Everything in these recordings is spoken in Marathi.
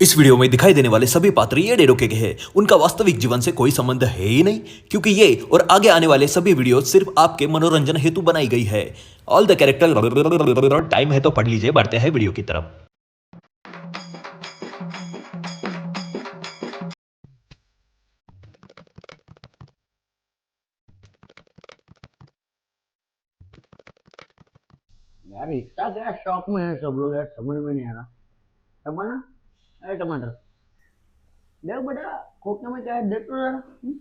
इस वीडियो में दिखाई देने वाले सभी पात्र ये डेरो के हैं उनका वास्तविक जीवन से कोई संबंध है ही नहीं, क्योंकि ये और आगे आने वाले सभी वीडियो सिर्फ़ आपके मनोरंजन हेतु बनाई गई है। ऑल द कैरेक्टर टाइम है तो पढ़ लीजिए, बढ़ते हैं वीडियो की तरफ़। यार, इतना क्या शौक में है सब लोग, यार, समझ में नहीं आ रहा। टमाटर अरे टमाटर. देख बेटा में क्या है देख तो जरा हम्म?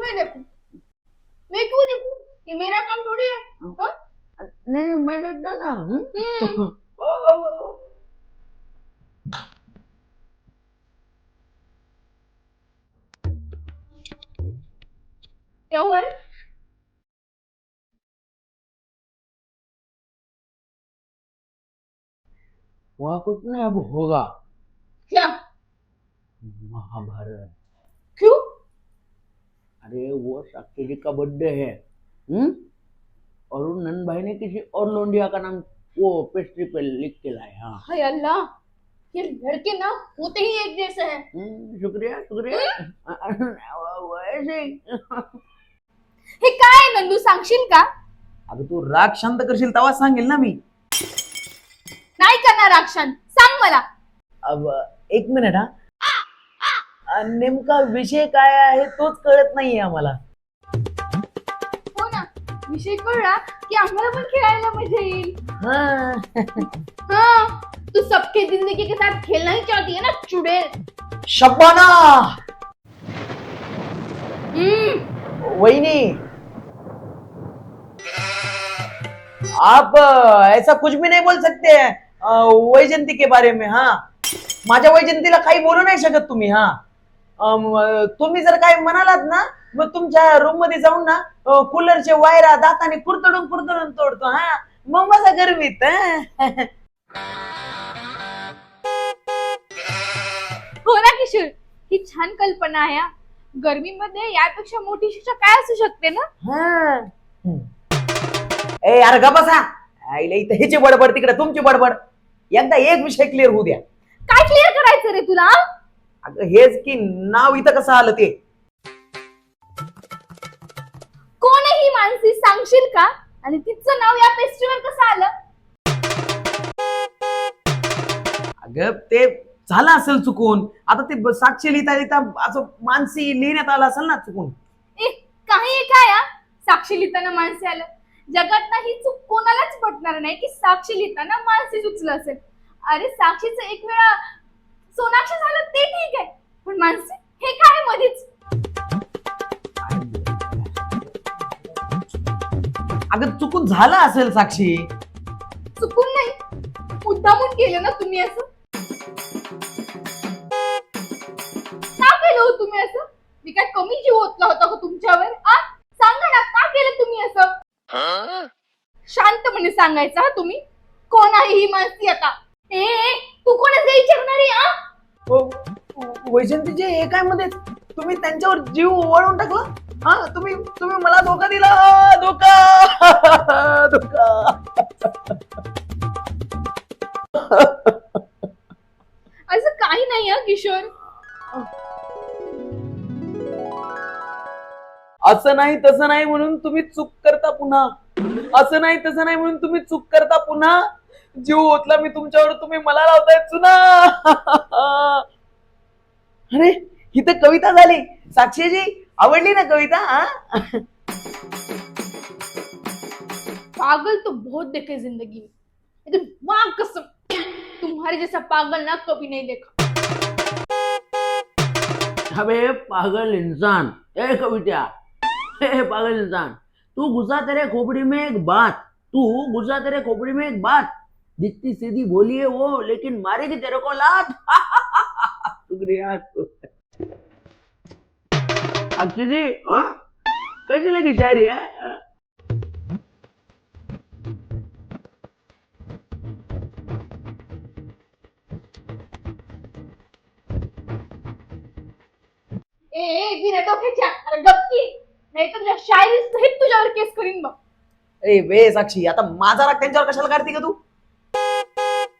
मैं देखूं. मैं क्यों देखूं. ये मेरा काम थोड़ी है. हाँ? नहीं नहीं, मैं था हम्म? हम्म, ओ, ओ, ओ, ओ। क्या वहाँ कुछ नहीं अब होगा क्या? महाभारत। क्यों? अरे वो साक्षी जी का बर्थडे है हम्म? और उन नंद भाई ने किसी और लोंडिया का नाम वो पेस्ट्री पे लिख के लाए हाँ। हाय अल्लाह ये लड़के ना होते ही एक जैसे हैं। हम्म, शुक्रिया शुक्रिया। वैसे हे। काय नंदू सांगशील का? अगं तू राग शांत करशील तेव्हा सांगेल ना मी। नाही करणार राक्षण सांग मला. अब एक मिनिट हा. अ, नेमका विषय काय आहे तोच कळत नाहीये आम्हाला. हो ना. विषय कळला की आम्हाला पण खेळायला मजा येईल. हा. हाँ. तू सबके जिंदगी के साथ खेलना ही चाहती है ना चुड़ैल? शब्बाना हम्म. वहिनी! आप अ, ऐसा कुछ भी नहीं बोल सकते हैं। वैजंती के बारे में हाँ? माझ्या वैजंतीला काही बोलू नाही शकत तुम्ही हा? तुम्ही जर काही म्हणालात ना मग तुमच्या रूममध्ये जाऊन ना कूलरचे वायरा दाताने कुरतडून कुरतडून तोडतो हा? मग माझा गर्वीत हं? ना किशोर. ही छान कल्पना आहे हा. गर्मीमध्ये यापेक्षा मोठी शिक्षा काय असू शकते ना? हा. ए यार गा बसा. आईला इथं ह्याची बडबड तिकडे तुमची बडबड. एकदा एक विषय क्लिअर होऊ द्या. काय क्लिअर करायचं रे तुला? अगं हेच की नाव इथं कसं आलं ते? कोण आहे ही मानसी सांगशील का? आणि तिचं नाव या फेस्टिवल कसं आलं? अगं ते झालं असेल चुकून. आता ते ब- साक्षी लिहिता लिहिता असं मानसी लिहिण्यात आलं असेल ना चुकून? ए, काही हा. साक्षी लिहिताना माणसे आलं. जगात ना ही चूक कोणालाच पटणार नाही की साक्षी लिहिताना माणसे चुकलं असेल. अरे साक्षीचं एक वेळा सोनाक्षी झालं ते ठीक आहे पण माणसे हे काय मध्येच अगं चुकून झालं असेल साक्षी. चुकून नाही मुद्दामून केलं ना तुम्ही असं? का केलं हो तुम्ही असं? मी काय कमी जीव ओतला होता का तुमच्यावर? आ? सांगा ना का केलं तुम्ही असं? शांतपणे सांगायचं हा तुम्ही? कोण आहे ही माणसी आता. ए तू कोण आहे विचारणारी आ व- वैजंतीचे हे काय मध्ये तुम्ही त्यांच्यावर जीव वळवून टाकला? हा तुम्ही तुम्ही मला धोका दिला. धोका! धोका! असं काही नाही हा किशोर. असं नाही तसं नाही म्हणून तुम्ही चूक करता पुन्हा. असं नाही तसं नाही म्हणून तुम्ही चूक करता पुन्हा. जीव ओतला मी तुमच्यावर तुम्ही मला लावताय चुना. अरे ही तर कविता झाली. साक्षीजी आवडली ना कविता हा? पागल तो बहुत देखे जिंदगी में. लेकिन वाह कसम तुम्हारे जैसा पागल ना कभी नहीं देखा. अबे पागल इंसान. ए कविता. ए पागल इंसान। तू घुसा तेरे खोपड़ी में एक बात तू घुसा तेरे खोपड़ी में एक बात। जितनी सीधी बोली है वो लेकिन मारेगी तेरे को लात। शुक्रिया अक्षय जी हाँ? कैसी लगी शायरी है? ए ए बिना डोक्याच्या अरे गप्पी नाही तुझ्या शायरी सहित तुझ्यावर केस करीन बघ. ए वे साक्षी आता माझा राग त्यांच्यावर कशाला काढते का तू?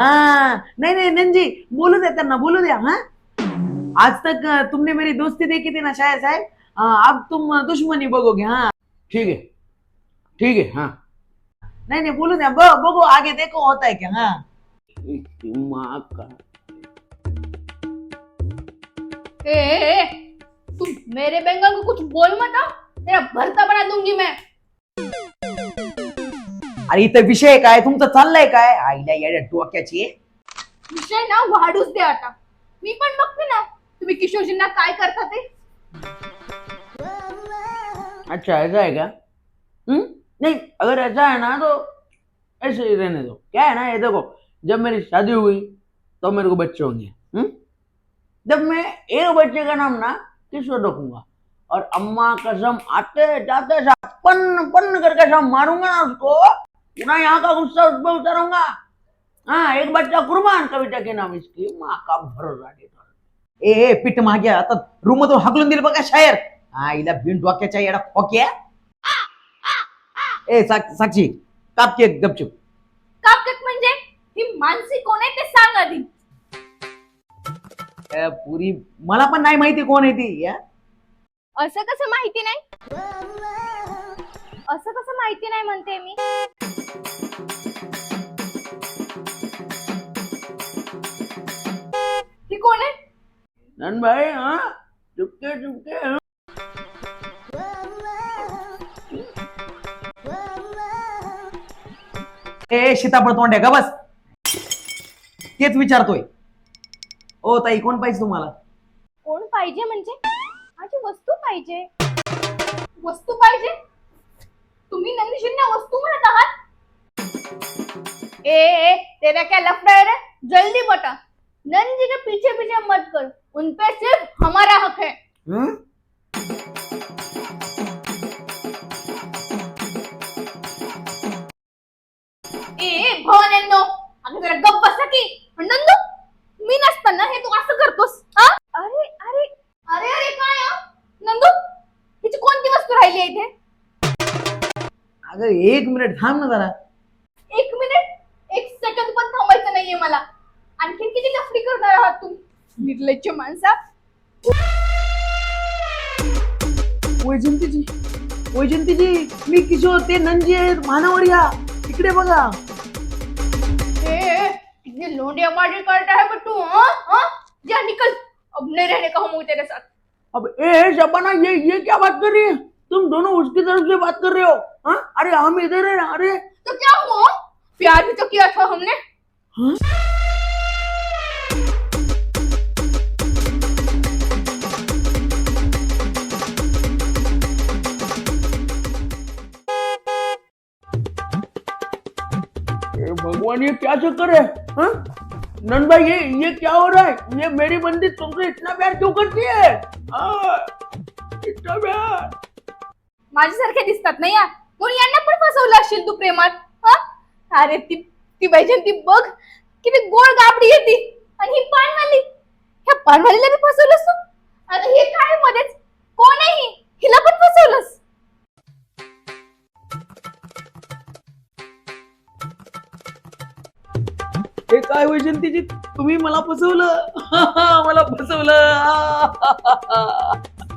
हाँ नहीं नहीं नंजी बोलो दे त्यांना बोलो द्या हाँ? आज तक अ, तुमने मेरी दोस्ती देखी थी ना शायद साहब? अ, अब तुम दुश्मनी बगोगे हाँ? ठीक है ठीक है हाँ। नहीं नहीं बोलो द्या ब- बघो आगे देखो होता है क्या हाँ? इसकी माँ का? ए, ए, ए, तुम मेरे बंगाल को कुछ बोल मत हाँ? तेरा भरता बना दूंगी मैं। अरे इथं विषय काय? तुमचं चाललंय काय? आईला येड्या डोक्याची विषय ना वाढूच दे आता. मी पण बघते ना तुम्ही किशोरजींना काय करता ते. अच्छा ऐसा है क्या हम्म नहीं अगर ऐसा है ना तो ऐसे ही रहने दो. क्या है ना ये देखो जब मेरी शादी हुई तो मेरे को बच्चे होंगे। हम्म जब मैं एक बच्चे का नाम ना किशोर रखूंगा। और अम्मा कसम आते जाते पन्न पन्न करके सब मारूंगा ना उसको। पूरा यहाँ का गुस्सा उस पर उतारूंगा। हाँ एक बच्चा कुर्बान कविता के नाम इसकी माँ का भरोसा था ए ए, पीठ माग्या आता रूम मधून हाकलून दिलं बघा शायर। आईला बिन डोक्याच्या येडा खोक्या। ए साक- साक्षी काप केक गपचूप। कापकत म्हणजे? ही मानसी कोण आहे ते सांग आधी. ए, पुरी मला पण नाही माहिती कोण आहे ती या? असं कसं माहिती नाही? असं कसं माहिती नाही म्हणते मी. ही कोण आहे? नन भाई हाँ? चुपके चुपके हाँ? ए सीताफळ तोंड्या का बस? तेच विचारतोय. ओ ताई कोण पाहिजे तुम्हाला? कोण पाहिजे म्हणजे? माझी वस्तू पाहिजे. वस्तू पाहिजे? तुम्ही नंदीजींना वस्तू म्हणत आहात? ए, ए तेरा क्या लफड़ा है रे? जल्दी बता नंदी के पीछे पीछे मत कर. उन पे सिर्फ हमारा हक है. हुँ? एक मिनिट थांब ना जरा. एक मिनिट एक सेकंद पण थांबायचं नाहीये मला. आणखीन किती लफडी करणार आहात तुम्ही निर्लज्ज माणसा. वैजंतीजी वैजंतीजी मी किशोर ते नंजी आहेत मानावर या. इकडे बघा. ए, कितने लोंडियाबाजी करता है बट्टू हाँ? हाँ? जा निकल. अब नहीं रहने का हूँ तेरे साथ अब ए शबाना ये ये क्या बात कर रही है? तुम दोनों उसकी तरफ़ से बात कर रहे हो? हाँ? अरे हम इधर है अरे। तो क्या हुआ? प्यार भी तो किया था हमने। ए भगवान ये क्या चक्कर है? हाँ? नन भाई ये ये क्या हो रहा है? ये मेरी बंदी तुमसे इतना प्यार क्यों करती है? हाँ, इतना प्यार। माझ्यासारखे दिसतात नाही या? म्हणून यांना पण फसवलं असशील तू प्रेमात? हा? अरे ती ती ती बघ. किती गोड गाबडी येते आणि ही पानवाली. ह्या पानवालीला बी फसवलंस तू? आता हे काय मध्येच? कोण आहे हिला पण फसवलंस. हे काय वैजंतीजी तुम्ही मला फसवलं. मला फसवलं.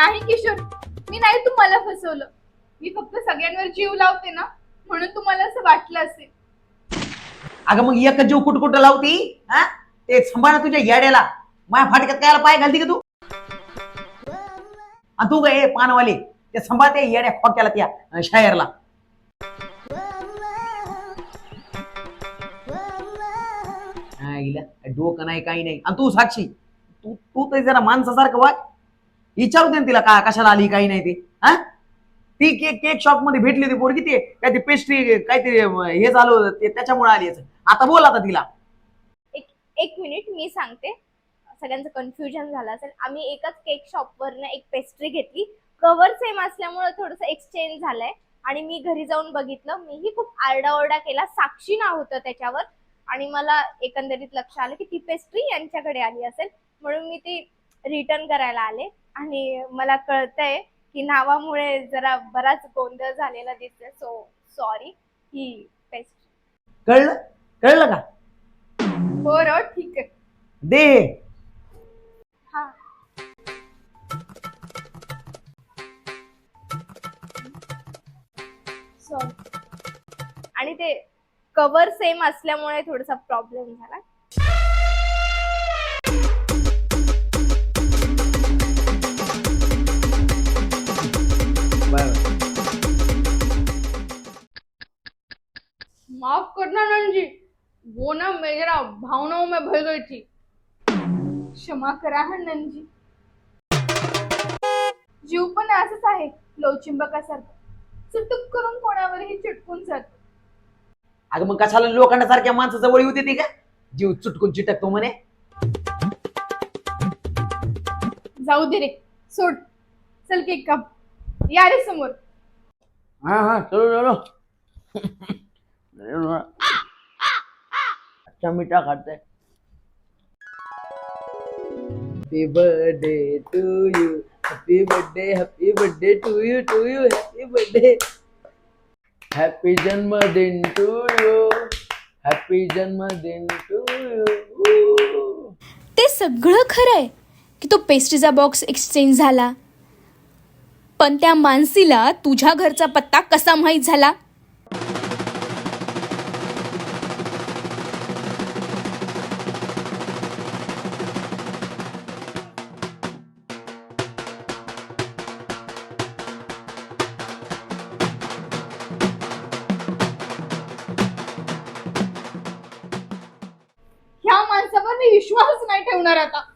नाही किशोर मी नाही तुम्हाला फसवलं. मी फक्त सगळ्यांवर जीव लावते ना म्हणून तुम्हाला असं वाटलं असेल. अगं मग एक जीव कुठ कुठं लावती? हा? ते सांभाळ तुझ्या येड्याला. माझ्या फाटक्यात कायला पाय घालती का तू? आणि तू काय पानवाले ते सांभाळते येड्या खोक्याला त्या अं, शायरला. हा, हिला डोकं नाही काही नाही. आणि तू साक्षी तू तू तरी जरा माणसासारखं वाग. विचारू दे ना तिला का कशाला आली काही नाही ती. हा? ती केक केक शॉपमध्ये भेटली होती पोरगी ते. काय ते पेस्ट्री काहीतरी हे झालं होतं ते त्याच्यामुळे आली याचं. आता बोल आता तिला. एक एक मिनिट मी सांगते. सगळ्यांचं कन्फ्युजन झालं असेल. आम्ही एकाच केक शॉपवरनं एक पेस्ट्री घेतली. कवर सेम असल्यामुळे थोडंसं एक्सचेंज झालंय. आणि मी घरी जाऊन बघितलं. मीही खूप आरडाओरडा केला. साक्षी नाव होतं त्याच्यावर. आणि मला एकंदरीत लक्ष आलं की ती पेस्ट्री यांच्याकडे आली असेल. म्हणून मी ती रिटर्न करायला आले. आणि मला कळतंय की नावामुळे जरा बराच गोंधळ झालेला दिसतोय. सो सॉरी की पेस्ट कळलं? कळलं का? बरं ठीक आहे. दे. हा. सॉरी आणि ते कवर सेम असल्यामुळे थोडासा प्रॉब्लेम झाला. ना मेरा भावनाओं में भर गई थी। क्षमा करा हा नंजी जीव पण असंच आहे लोचिंबकासारखं चुटूक करून कोणावरही चिटकून जात. अगं मग कशाला लोकांना सारख्या माणसाचा वळी होती ती का? जीव चुटकून चिटकतो म्हणे. जाऊ दे रे सोड. चल केक काप या रे समोर. हाँ हाँ चलो चलो. चलो, अच्छा मीठा खाते. Birthday to you happy birthday happy birthday to you to you happy birthday happy जन्मदिन टू यू हॅपी जन्मदिन टू यू ते सगळं खरं आहे की तो पेस्ट्रीचा बॉक्स एक्सचेंज झाला. पण त्या मानसीला तुझ्या घरचा पत्ता कसा माहीत झाला? विश्वासच नाही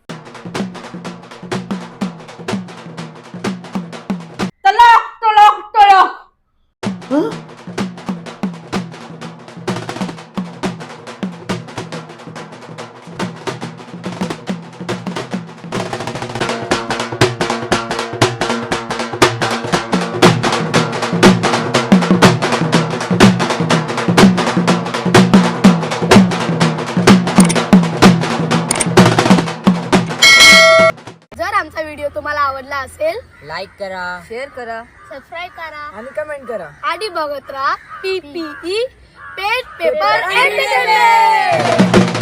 जर आमचा व्हिडिओ तुम्हाला आवडला असेल लाईक करा. शेअर करा. सबस्क्राईब करा. आणि कमेंट करा. आणि बघत राहा P P E pet paper entertainment